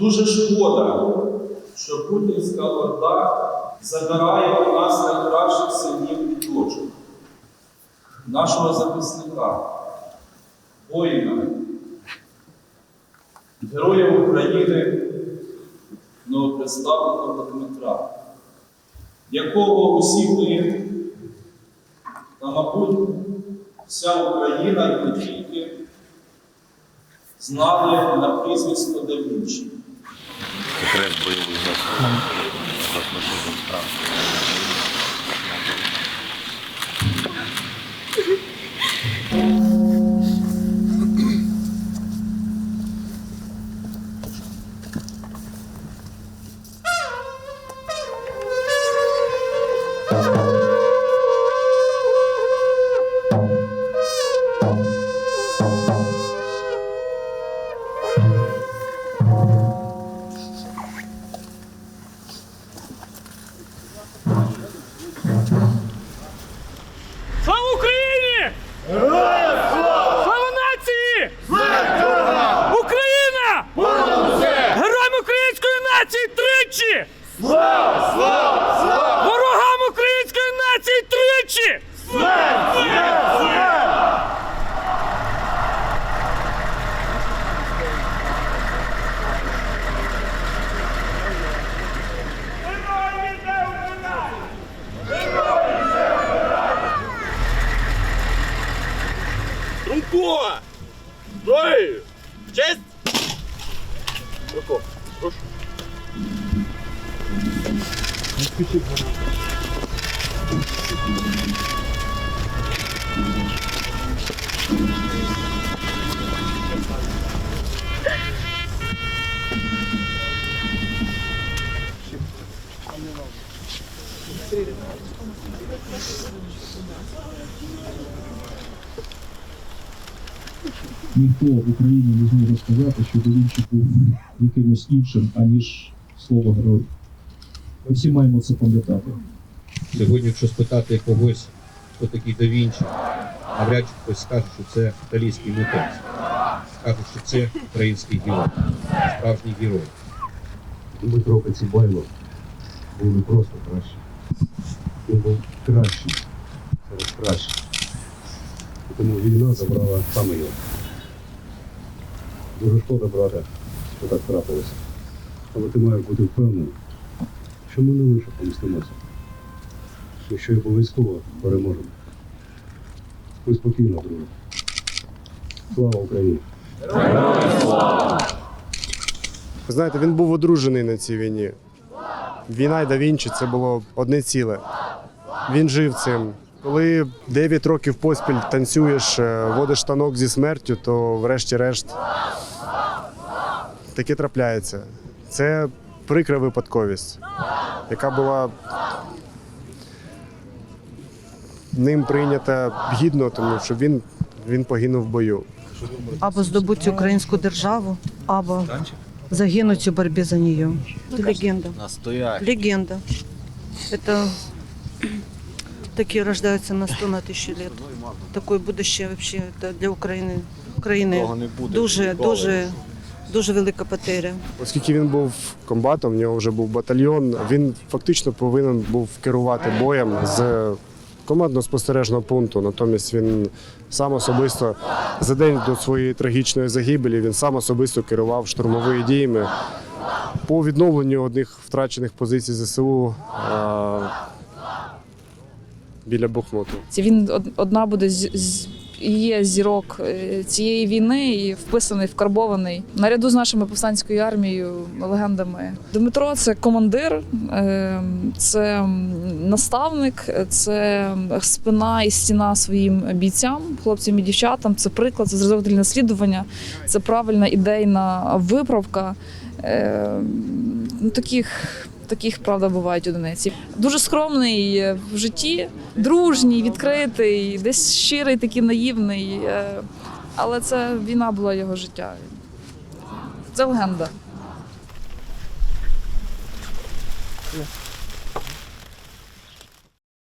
Дуже шкода, що Путінська орда забирає у нас найкращих синів і дочок, нашого захисника, воїна, героя України, новопредставника Дмитра, якого усі ми, та, мабуть, вся Україна і не тільки знали на прізвисько Давінчі. Секрет бойових засобів. Thank справ. Тричі! Ворогам ніхто в Україні не зможе сказати, що Довінчик був якимось іншим, аніж слово герой. Ми всі маємо це пам'ятати. Сьогодні, якщо спитати когось, хто такий да Вінчі, навряд чи хтось скаже, що це італійський митець. Скаже, що це український герой, справжній герой. Дмитро Коцюбайло був не просто кращий. Він був кращий серед кращих. Тому війна забрала саме його. Дуже шкода, брате, що так трапилося. Але ти маєш бути впевнений, що ми не лише помістимося. І що й обов'язково переможемо. Спи спокійно, друже. Слава Україні! Ви знаєте, він був одружений на цій війні. Війна і да Вінчі це було одне ціле. Він жив цим. Коли 9 років поспіль танцюєш, е, водиш танок зі смертю, то врешті-решт таке трапляється. Це прикра випадковість, яка була ним прийнята гідно, тому що він, він погинув в бою. або здобути українську державу, або загинуть у борьбе за нее. Это легенда. Настоящий. Легенда. Это такие рождаются на 100 на тысячу лет. Такое будущее вообще это для України. України Того не буде дуже, ніколи. дуже, дуже велика потеря. Оскільки він був комбатом, в нього вже був батальйон, він фактично повинен був керувати боєм з командно-спостережного пункту. Натомість він сам особисто за день до своєї трагічної загибелі він сам особисто керував штурмовими діями по відновленню одних втрачених позицій ЗСУ е, біля Бухмуту. Це він од- одна буде з, з є зірок е, цієї війни і вписаний, вкарбований наряду з нашою повстанською армією, легендами. Дмитро це командир, е, це наставник, це спина і стіна своїм бійцям, хлопцям і дівчатам. Це приклад, це зразок для наслідування, це правильна ідейна виправка. Е, ну, таких таких правда бувають одиниці. Дуже скромний в житті, дружній, відкритий, десь щирий, такий наївний. е, Але це війна була його життя. Це легенда.